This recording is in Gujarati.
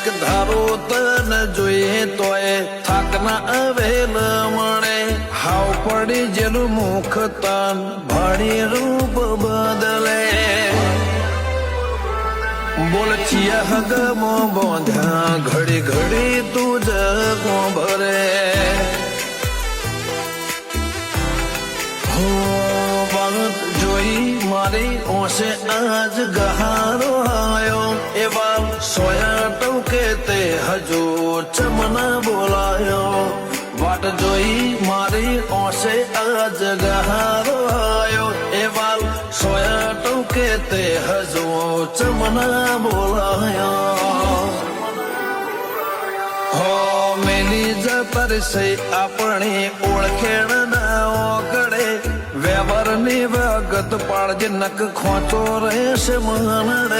માણેક ધારો તન જોઈએ તોય થાક ના અવેલ મળે હાવ પડી જેનું મુખ તન ભાડી રૂપ બદલે. બોલ છીએ હગમો બોંધ્યા ઘડી ઘડી તું જગો ભરે. હો જોઈ મારી ઓશે આજ ગહારો તે ચમન બોલાયો. વાટ જોઈ મારી ઓશે આજ ગહારો આયો વાલ સોયા ટવકે તે હજુ ચમના બોલાયો. હો મેની જ પરસે આપણે ઓળખેણ ના ઓગળે. વ્યવહારની વગત પાળજે નક ખોચો રહેશે મનડે